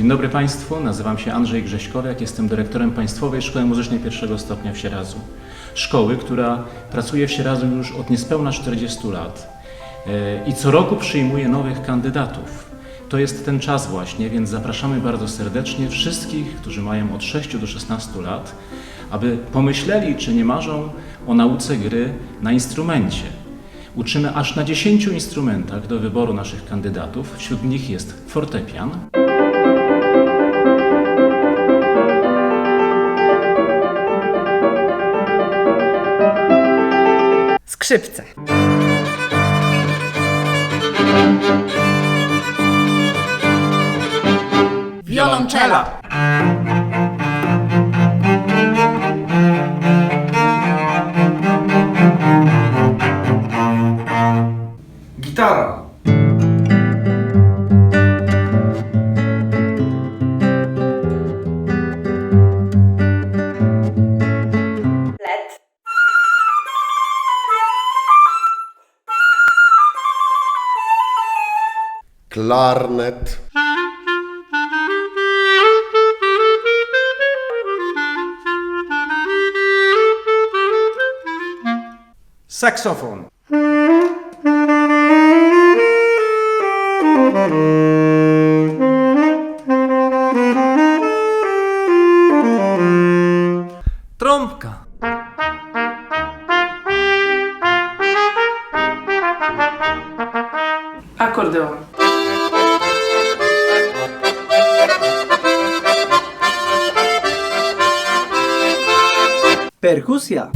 Dzień dobry Państwu, nazywam się Andrzej Grześkowiak, jestem dyrektorem Państwowej Szkoły Muzycznej pierwszego stopnia w Sieradzu. Szkoły, która pracuje w Sieradzu już od niespełna 40 lat e, i co roku przyjmuje nowych kandydatów. To jest ten czas właśnie, więc zapraszamy bardzo serdecznie wszystkich, którzy mają od 6 do 16 lat, aby pomyśleli, czy nie marzą o nauce gry na instrumencie. Uczymy aż na 10 instrumentach do wyboru naszych kandydatów. Wśród nich jest fortepian, Skrzypce. Wiolonczela. Klarnet, Saksofon. Trąbka. Akordeon. Perkusja.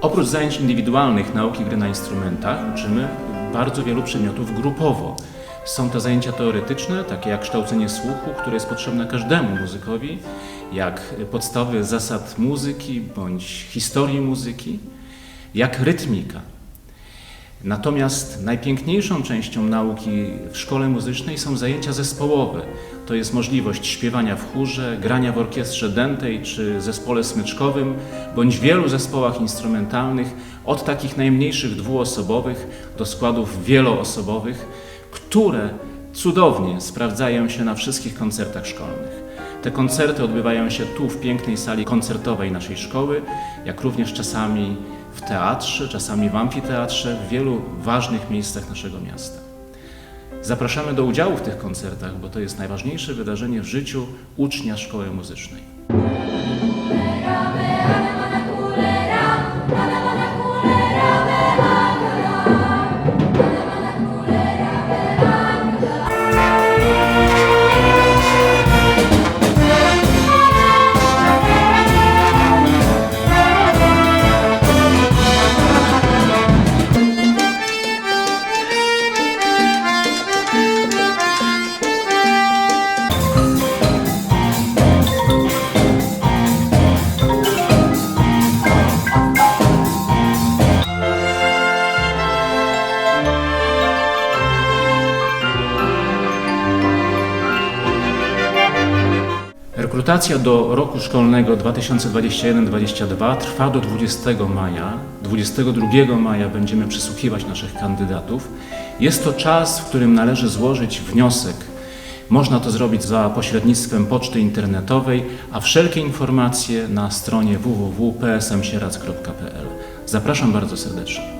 Oprócz zajęć indywidualnych nauki gry na instrumentach uczymy bardzo wielu przedmiotów grupowo. Są to zajęcia teoretyczne, takie jak kształcenie słuchu, które jest potrzebne każdemu muzykowi, jak podstawy zasad muzyki bądź historii muzyki, jak rytmika. Natomiast najpiękniejszą częścią nauki w szkole muzycznej są zajęcia zespołowe. To jest możliwość śpiewania w chórze, grania w orkiestrze dętej czy zespole smyczkowym, bądź wielu zespołach instrumentalnych, od takich najmniejszych dwuosobowych do składów wieloosobowych, które cudownie sprawdzają się na wszystkich koncertach szkolnych. Te koncerty odbywają się tu w pięknej sali koncertowej naszej szkoły, jak również czasami w teatrze, czasami w amfiteatrze, w wielu ważnych miejscach naszego miasta. Zapraszamy do udziału w tych koncertach, bo to jest najważniejsze wydarzenie w życiu ucznia szkoły muzycznej. Rekrutacja do roku szkolnego 2021-2022 trwa do 20 maja. 22 maja będziemy przesłuchiwać naszych kandydatów. Jest to czas, w którym należy złożyć wniosek. Można to zrobić za pośrednictwem poczty internetowej, a wszelkie informacje na stronie www.psmsieradz.pl. Zapraszam bardzo serdecznie.